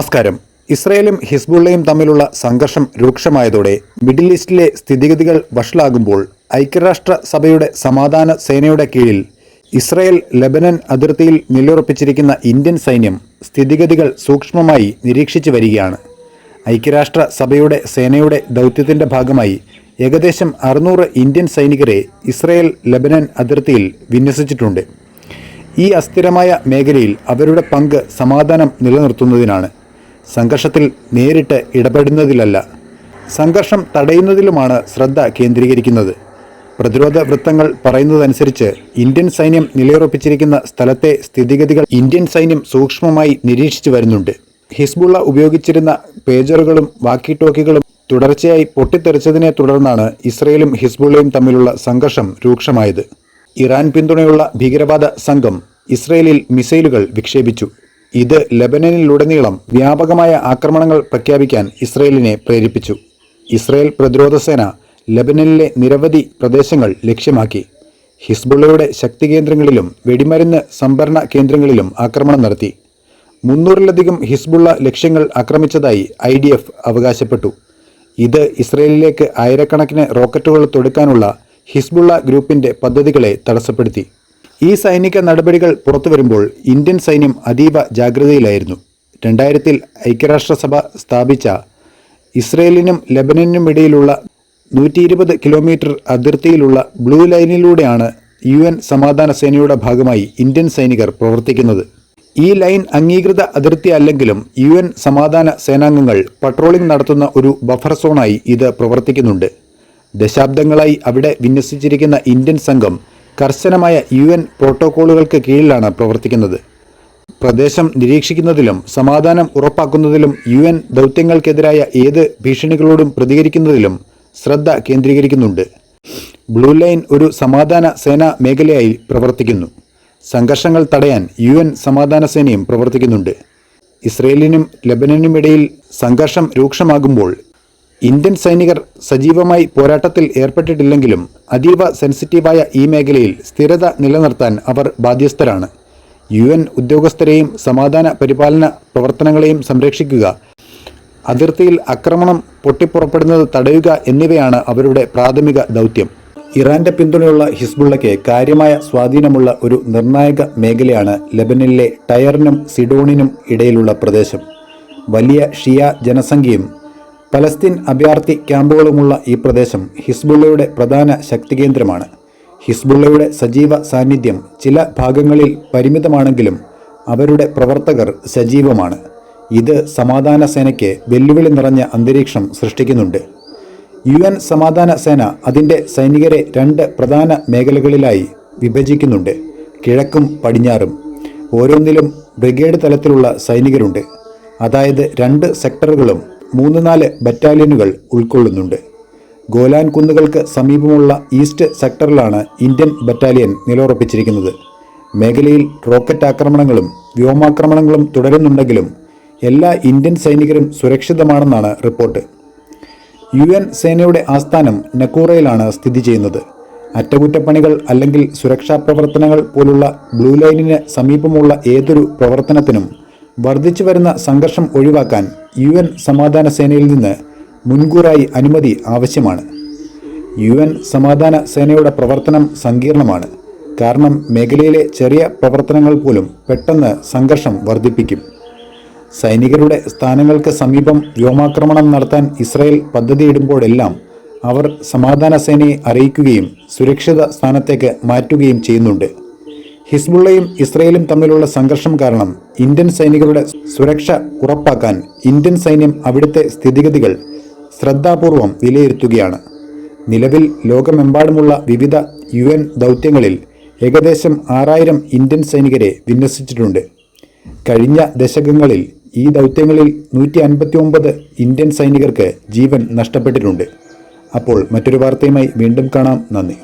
നമസ്കാരം. ഇസ്രയേലും ഹിസ്ബുള്ളയും തമ്മിലുള്ള സംഘർഷം രൂക്ഷമായതോടെ മിഡിൽ ഈസ്റ്റിലെ സ്ഥിതിഗതികൾ വഷളാകുമ്പോൾ ഐക്യരാഷ്ട്ര സഭയുടെ സമാധാന സേനയുടെ കീഴിൽ ഇസ്രയേൽ ലെബനൻ അതിർത്തിയിൽ നിലയുറപ്പിച്ചിരിക്കുന്ന ഇന്ത്യൻ സൈന്യം സ്ഥിതിഗതികൾ സൂക്ഷ്മമായി നിരീക്ഷിച്ചു വരികയാണ്. ഐക്യരാഷ്ട്ര സഭയുടെ സേനയുടെ ദൗത്യത്തിന്റെ ഭാഗമായി ഏകദേശം അറുന്നൂറ് ഇന്ത്യൻ സൈനികരെ ഇസ്രയേൽ ലെബനൻ അതിർത്തിയിൽ വിന്യസിച്ചിട്ടുണ്ട്. ഈ അസ്ഥിരമായ മേഖലയിൽ അവരുടെ പങ്ക് സമാധാനം നിലനിർത്തുന്നതിനാണ്. സംഘർഷത്തിൽ നേരിട്ട് ഇടപെടുന്നതിലല്ല സംഘർഷം തടയുന്നതിലുമാണ് ശ്രദ്ധ കേന്ദ്രീകരിക്കുന്നത്. പ്രതിരോധ വൃത്തങ്ങൾ പറയുന്നതനുസരിച്ച് ഇന്ത്യൻ സൈന്യം നിലയുറപ്പിച്ചിരിക്കുന്ന സ്ഥലത്തെ സ്ഥിതിഗതികൾ ഇന്ത്യൻ സൈന്യം സൂക്ഷ്മമായി നിരീക്ഷിച്ചു വരുന്നുണ്ട്. ഹിസ്ബുള്ള ഉപയോഗിച്ചിരുന്ന പേജറുകളും വാക്കി ടോക്കികളും തുടർച്ചയായി പൊട്ടിത്തെറിച്ചതിനെ തുടർന്നാണ് ഇസ്രയേലും ഹിസ്ബുള്ളയും തമ്മിലുള്ള സംഘർഷം രൂക്ഷമായത്. ഇറാൻ പിന്തുണയുള്ള ഭീകരവാദ സംഘം ഇസ്രയേലിൽ മിസൈലുകൾ വിക്ഷേപിച്ചു. ഇത് ലബനനിലുടനീളം വ്യാപകമായ ആക്രമണങ്ങൾ പ്രഖ്യാപിക്കാൻ ഇസ്രയേലിനെ പ്രേരിപ്പിച്ചു. ഇസ്രയേൽ പ്രതിരോധ സേന ലബനനിലെ നിരവധി പ്രദേശങ്ങൾ ലക്ഷ്യമാക്കി. ഹിസ്ബുള്ളയുടെ ശക്തി കേന്ദ്രങ്ങളിലും വെടിമരുന്ന് സംഭരണ കേന്ദ്രങ്ങളിലും ആക്രമണം നടത്തി. മുന്നൂറിലധികം ഹിസ്ബുള്ള ലക്ഷ്യങ്ങൾ ആക്രമിച്ചതായി ഐ ഡി എഫ് അവകാശപ്പെട്ടു. ഇത് ഇസ്രയേലിലേക്ക് ആയിരക്കണക്കിന് റോക്കറ്റുകൾ തൊടുക്കാനുള്ള ഹിസ്ബുള്ള ഗ്രൂപ്പിന്റെ പദ്ധതികളെ തടസ്സപ്പെടുത്തി. ഈ സൈനിക നടപടികൾ പുറത്തു വരുമ്പോൾ ഇന്ത്യൻ സൈന്യം അതീവ ജാഗ്രതയിലായിരുന്നു. രണ്ടായിരത്തിൽ ഐക്യരാഷ്ട്രസഭ സ്ഥാപിച്ച ഇസ്രയേലിനും ലെബനനും ഇടയിലുള്ള നൂറ്റി ഇരുപത് കിലോമീറ്റർ അതിർത്തിയിലുള്ള ബ്ലൂ ലൈനിലൂടെയാണ് യു എൻ സമാധാന സേനയുടെ ഭാഗമായി ഇന്ത്യൻ സൈനികർ പ്രവർത്തിക്കുന്നത്. ഈ ലൈൻ അംഗീകൃത അതിർത്തി അല്ലെങ്കിലും യു എൻ സമാധാന സേനാംഗങ്ങൾ പട്രോളിംഗ് നടത്തുന്ന ഒരു ബഫർ സോണായി ഇത് പ്രവർത്തിക്കുന്നുണ്ട്. ദശാബ്ദങ്ങളായി അവിടെ വിന്യസിച്ചിരിക്കുന്ന ഇന്ത്യൻ സംഘം കർശനമായ യു എൻ പ്രോട്ടോക്കോളുകൾക്ക് കീഴിലാണ് പ്രവർത്തിക്കുന്നത്. പ്രദേശം നിരീക്ഷിക്കുന്നതിലും സമാധാനം ഉറപ്പാക്കുന്നതിലും യു എൻ ദൗത്യങ്ങൾക്കെതിരായ ഏത് ഭീഷണികളോടും പ്രതികരിക്കുന്നതിലും ശ്രദ്ധ കേന്ദ്രീകരിക്കുന്നുണ്ട്. ബ്ലൂ ലൈൻ ഒരു സമാധാന സേനാ മേഖലയായി പ്രവർത്തിക്കുന്നു. സംഘർഷങ്ങൾ തടയാൻ യു എൻ സമാധാന സേനയും പ്രവർത്തിക്കുന്നുണ്ട്. ഇസ്രയേലിനും ലബനനും ഇടയിൽ സംഘർഷം രൂക്ഷമാകുമ്പോൾ ഇന്ത്യൻ സൈനികർ സജീവമായി പോരാട്ടത്തിൽ ഏർപ്പെട്ടിട്ടില്ലെങ്കിലും അതീവ സെൻസിറ്റീവായ ഈ മേഖലയിൽ സ്ഥിരത നിലനിർത്താൻ അവർ ബാധ്യസ്ഥരാണ്. യു എൻ ഉദ്യോഗസ്ഥരെയും സമാധാന പരിപാലന പ്രവർത്തനങ്ങളെയും സംരക്ഷിക്കുക അതിർത്തിയിൽ ആക്രമണം പൊട്ടിപ്പുറപ്പെടുന്നത് തടയുക എന്നിവയാണ് അവരുടെ പ്രാഥമിക ദൗത്യം. ഇറാന്റെ പിന്തുണയുള്ള ഹിസ്ബുള്ളയ്ക്ക് കാര്യമായ സ്വാധീനമുള്ള ഒരു നിർണായക മേഖലയാണ് ലെബനിലെ ടയറിനും സിഡോണിനും ഇടയിലുള്ള പ്രദേശം. വലിയ ഷിയ ജനസംഖ്യയും പലസ്തീൻ അഭയാർത്ഥി ക്യാമ്പുകളുമുള്ള ഈ പ്രദേശം ഹിസ്ബുള്ളയുടെ പ്രധാന ശക്തികേന്ദ്രമാണ്. ഹിസ്ബുള്ളയുടെ സജീവ സാന്നിധ്യം ചില ഭാഗങ്ങളിൽ പരിമിതമാണെങ്കിലും അവരുടെ പ്രവർത്തകർ സജീവമാണ്. ഇത് സമാധാന സേനയ്ക്ക് വെല്ലുവിളി നിറഞ്ഞ അന്തരീക്ഷം സൃഷ്ടിക്കുന്നുണ്ട്. യു എൻ സമാധാന സേന അതിന്റെ സൈനികരെ രണ്ട് പ്രധാന മേഖലകളിലായി വിഭജിക്കുന്നുണ്ട്. കിഴക്കും പടിഞ്ഞാറും. ഓരോന്നിലും ബ്രിഗേഡ് തലത്തിലുള്ള സൈനികരുണ്ട്. അതായത് രണ്ട് സെക്ടറുകളും മൂന്ന് നാല് ബറ്റാലിയനുകൾ ഉൾക്കൊള്ളുന്നുണ്ട്. ഗോലാൻ കുന്നുകൾക്ക് സമീപമുള്ള ഈസ്റ്റ് സെക്ടറിലാണ് ഇന്ത്യൻ ബറ്റാലിയൻ നിലയുറപ്പിച്ചിരിക്കുന്നത്. മേഖലയിൽ റോക്കറ്റ് ആക്രമണങ്ങളും വ്യോമാക്രമണങ്ങളും തുടരുന്നുണ്ടെങ്കിലും എല്ലാ ഇന്ത്യൻ സൈനികരും സുരക്ഷിതമാണെന്നാണ് റിപ്പോർട്ട്. യു എൻ സേനയുടെ ആസ്ഥാനം നക്കൂറയിലാണ് സ്ഥിതി ചെയ്യുന്നത്. അറ്റകുറ്റപ്പണികൾ അല്ലെങ്കിൽ സുരക്ഷാ പ്രവർത്തനങ്ങൾ പോലുള്ള ബ്ലൂ ലൈനിന് സമീപമുള്ള ഏതൊരു പ്രവർത്തനത്തിനും വർദ്ധിച്ചു വരുന്ന സംഘർഷം ഒഴിവാക്കാൻ യു എൻ സമാധാന സേനയിൽ നിന്ന് മുൻകൂറായി അനുമതി ആവശ്യമാണ്. യു എൻ സമാധാന സേനയുടെ പ്രവർത്തനം സങ്കീർണമാണ്. കാരണം മേഖലയിലെ ചെറിയ പ്രവർത്തനങ്ങൾ പോലും പെട്ടെന്ന് സംഘർഷം വർദ്ധിപ്പിക്കും. സൈനികരുടെ സ്ഥാനങ്ങൾക്ക് സമീപം വ്യോമാക്രമണം നടത്താൻ ഇസ്രായേൽ പദ്ധതിയിടുമ്പോഴെല്ലാം അവർ സമാധാന സേനയെ അറിയിക്കുകയും സുരക്ഷിത സ്ഥാനത്തേക്ക് മാറ്റുകയും ചെയ്യുന്നുണ്ട്. ഹിസ്ബുള്ളയും ഇസ്രയേലും തമ്മിലുള്ള സംഘർഷം കാരണം ഇന്ത്യൻ സൈനികരുടെ സുരക്ഷ ഉറപ്പാക്കാൻ ഇന്ത്യൻ സൈന്യം അവിടുത്തെ സ്ഥിതിഗതികൾ ശ്രദ്ധാപൂർവം വിലയിരുത്തുകയാണ്. നിലവിൽ ലോകമെമ്പാടുമുള്ള വിവിധ യു എൻ ദൗത്യങ്ങളിൽ ഏകദേശം ആറായിരം ഇന്ത്യൻ സൈനികരെ വിന്യസിച്ചിട്ടുണ്ട്. കഴിഞ്ഞ ദശകങ്ങളിൽ ഈ ദൗത്യങ്ങളിൽ നൂറ്റി അൻപത്തി ഒമ്പത് ഇന്ത്യൻ സൈനികർക്ക് ജീവൻ നഷ്ടപ്പെട്ടിട്ടുണ്ട്. അപ്പോൾ മറ്റൊരു വാർത്തയുമായി വീണ്ടും കാണാം. നന്ദി.